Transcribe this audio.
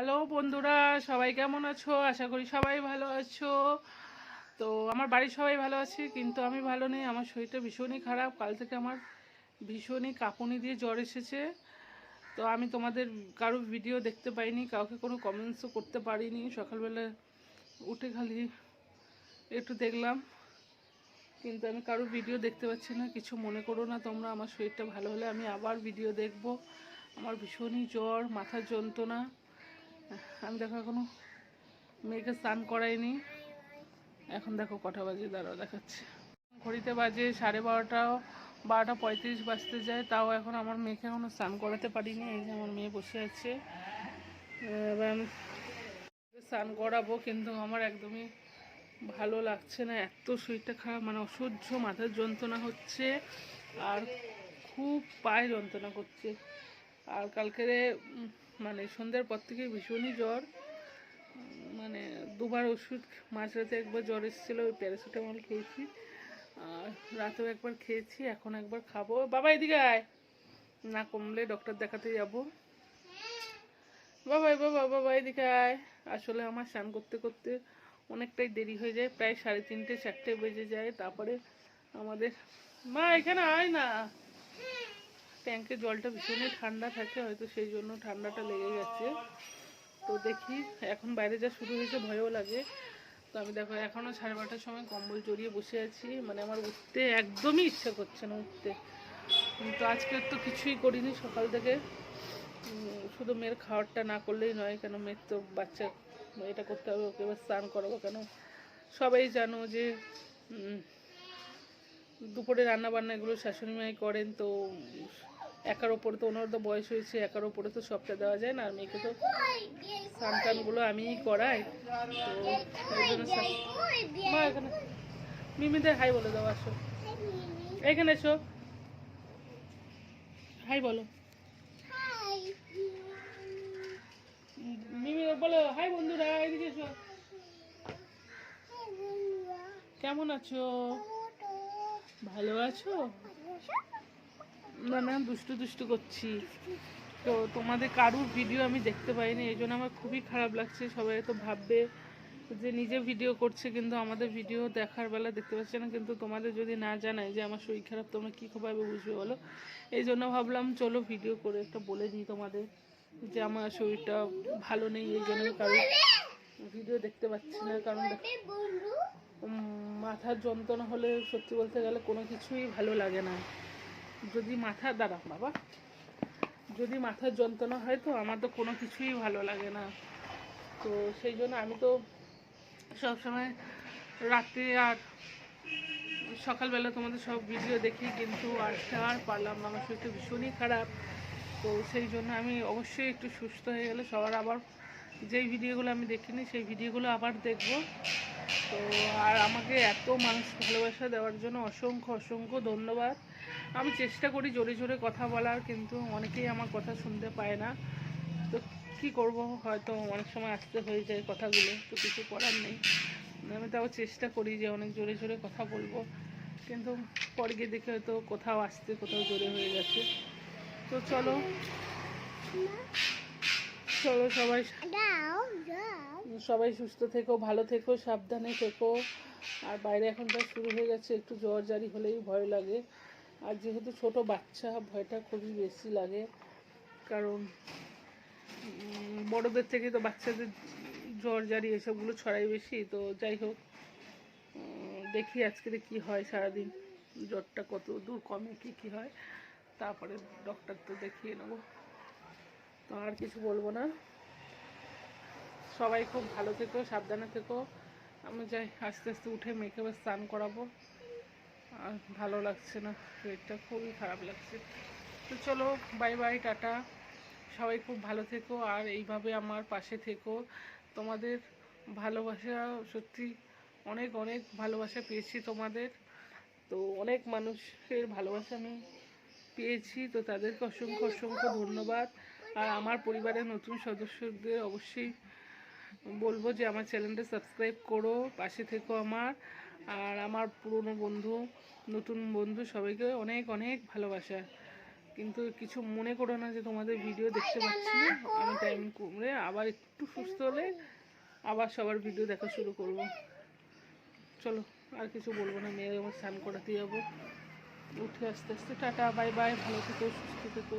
Hello বন্ধুরা, সবাই কেমন আছো? আশা করি সবাই ভালো আছো। তো আমার বাড়ির সবাই ভালো আছে, কিন্তু আমি ভালো নেই। আমার শরীরটা ভীষণই খারাপ। কাল থেকে আমার ভীষণই কাঁপুনি দিয়ে জ্বর এসেছে। তো আমি তোমাদের কারও ভিডিও দেখতে পাইনি, কাউকে কোনো কমেন্টসও করতে পারিনি। সকালবেলা উঠে খালি একটু দেখলাম, কিন্তু আমি কারও ভিডিও দেখতে পাচ্ছি না। কিছু মনে করো না তোমরা, আমার শরীরটা ভালো হলে আমি আবার ভিডিও দেখব। আমার ভীষণই জ্বর মাথার যন্ত্রণা। আমি দেখো এখনও মেয়েকে স্নান করাইনি। এখন দেখো কটা বাজে, দাঁড়াও দেখাচ্ছে। ঘড়িতে বাজে সাড়ে বারোটা বারোটা পঁয়ত্রিশ বাজতে যায়, তাও এখন আমার মেয়েকে এখনও স্নান করাতে পারিনি, এই যে আমার মেয়ে বসে আছে। স্নান করাবো, কিন্তু আমার একদমই ভালো লাগছে না, এত শরীরটা খারাপ মানে অসহ্য, মাথার যন্ত্রণা হচ্ছে, আর খুব পায়ে যন্ত্রণা করছে। আর কালকে মানে সন্ধ্যার পর থেকে ভীষণই জ্বর। মানে দুবার ওষুধ মাঝরাতে একবার জ্বর এসেছিল, ওই প্যারাসিটামল খেয়েছি। আর রাতেও একবার খেয়েছি, এখন একবার খাব। বাবা, এদিকে আয়। না কমলে ডক্টর দেখাতে যাব। বাবা বাবা বাবা, এদিকে আয়। আসলে আমার স্নান করতে করতে অনেকটাই দেরি হয়ে যায়, প্রায় সাড়ে তিনটে, চারটে বেজে যায়। তারপরে আমাদের, মা, এখানে আয় না। ট্যাঙ্কের জলটা ভীষণই ঠান্ডা থাকে, হয়তো সেই জন্য ঠান্ডাটা লেগে গেছে। তো দেখি, এখন বাইরে যা শুরু হয়েছে ভয়ও লাগে। তো আমি দেখো এখনও সাড়ে বারোটার সময় কম্বল জড়িয়ে বসে আছি মানে আমার উঠতে একদমই ইচ্ছা করছে না উঠতে। কিন্তু আজকে তো কিছুই করিনি সকাল থেকে। শুধু মেয়ের খাওয়ারটা না করলেই নয়, কেন মেয়ের তো বাচ্চা, এটা করতে হবে, ওকে এবার স্নান করাবো কেন? সবাই জানো যে দুপুরে রান্না বান্না এগুলো শাশুড়ি মাই করেন, তো একার ওপরে তো ওনার তো বয়স হয়েছে, একার ওপরে তো সবটা দেওয়া যায় না, আর মেয়েকে তো স্নান টানগুলো আমিই করাই। এখানে মিমিদের হাই বলে দাও, আসো। এখানে এসো। হাই বলো। বলো, হাই বন্ধুরা, এদিকে এসো। কেমন আছো? ভালো আছো? না না দুষ্টু দুষ্টু করছি। তো তোমাদের কারুর ভিডিও আমি দেখতে পাইনি, এই জন্য আমার খুবই খারাপ লাগছে। সবাই তো ভাববে যে নিজে ভিডিও করছে, কিন্তু আমাদের ভিডিও দেখার বেলা দেখতে পাচ্ছে না। কিন্তু তোমাদের যদি না জানাই যে আমার শরীর খারাপ, তোমরা কী ভাবে বুঝবে বলো? এই জন্য ভাবলাম চলো ভিডিও করে একটা বলে দিই তোমাদের যে আমার শরীরটা ভালো নেই, এই জন্য কারোর ভিডিও দেখতে পাচ্ছি না। কারণ মাথার যন্ত্রণা হলে সত্যি বলতে গেলে কোনো কিছুই ভালো লাগে না। যদি মাথা দাঁড়া বাবা, যদি মাথার যন্ত্রণা হয় তো আমার তো কোনো কিছুই ভালো লাগে না। তো সেই জন্য আমি তো সবসময় রাত্রে আর সকালবেলা তোমাদের সব ভিডিও দেখি, কিন্তু আজকে আর পারলাম না, আমার শরীরটা ভীষণই খারাপ। তো সেই জন্য আমি অবশ্যই একটু সুস্থ হয়ে গেলে সবার আবার যেই ভিডিওগুলো আমি দেখিনি, সেই ভিডিওগুলো আবার দেখব। তো আর আমাকে এত মানুষ ভালোবাসা দেওয়ার জন্য অসংখ্য অসংখ্য ধন্যবাদ। আমি চেষ্টা করি জোরে জোরে কথা বলার কিন্তু অনেকেই আমার কথা শুনতে পায় না। তো কি করব হয়তো অনেক সময় আসতে হয়ে যায় কথাগুলো তো কিছু করার নেই। আমি তাও চেষ্টা করি যে অনেক জোরে জোরে কথা বলব কিন্তু পরে গিয়ে দেখে হয়তো কোথাও আসতে কোথাও জোরে হয়ে গেছে। তো চলো। চলো সবাই সবাই সুস্থ থেকো ভালো থেকো সাবধানে থেকো। আর বাইরে এখন তো শুরু হয়ে গেছে একটু জ্বর জারি হলেই ভয় লাগে। আর যেহেতু ছোট বাচ্চা, ভয়টা খুবই বেশি লাগে। কারণ বড়দের থেকে তো বাচ্চাদের জ্বর, জারি এসবগুলো ছড়াই বেশি। তো যাই হোক দেখি আজকে কি হয় সারাদিন। জ্বরটা কত দূর কমে, কি কি হয়। তারপরে ডক্টর তো দেখিয়ে নেব। তো আর কিছু বলব না। সবাই খুব ভালো থেকো, সাবধানে থেকো। আমি যাই, আস্তে আস্তে উঠে মেয়েকে স্নান করাবো। আর ভালো লাগছে না শরীরটা খুবই খারাপ লাগছে। তো চলো বাই বাই টাটা। সবাই খুব ভালো থেকো, আর এইভাবে আমার পাশে থেকো। তোমাদের ভালোবাসা, সত্যি অনেক অনেক ভালোবাসা পেয়েছি তোমাদের। তো অনেক মানুষের ভালোবাসা আমি পেয়েছি, তো তাদেরকে অসংখ্য অসংখ্য ধন্যবাদ। আর আমার পরিবারের নতুন সদস্যদের অবশ্যই বলব যে আমার চ্যানেলটা সাবস্ক্রাইব করো, পাশে থেকো আমার। আর আমার পুরনো বন্ধু নতুন বন্ধু সবাইকে অনেক অনেক ভালোবাসা। কিন্তু কিছু মনে করো না যে তোমাদের ভিডিও দেখতে পাচ্ছি না আমি টাইম কমলে আবার একটু সুস্থ হলে আবার সবার ভিডিও দেখা শুরু করব। চলো আর কিছু বলব না মেয়ে আমার স্নান করাতে যাব উঠে আস্তে আস্তে টাটা বাই বাই ভালো থেকো সুস্থ থেকো।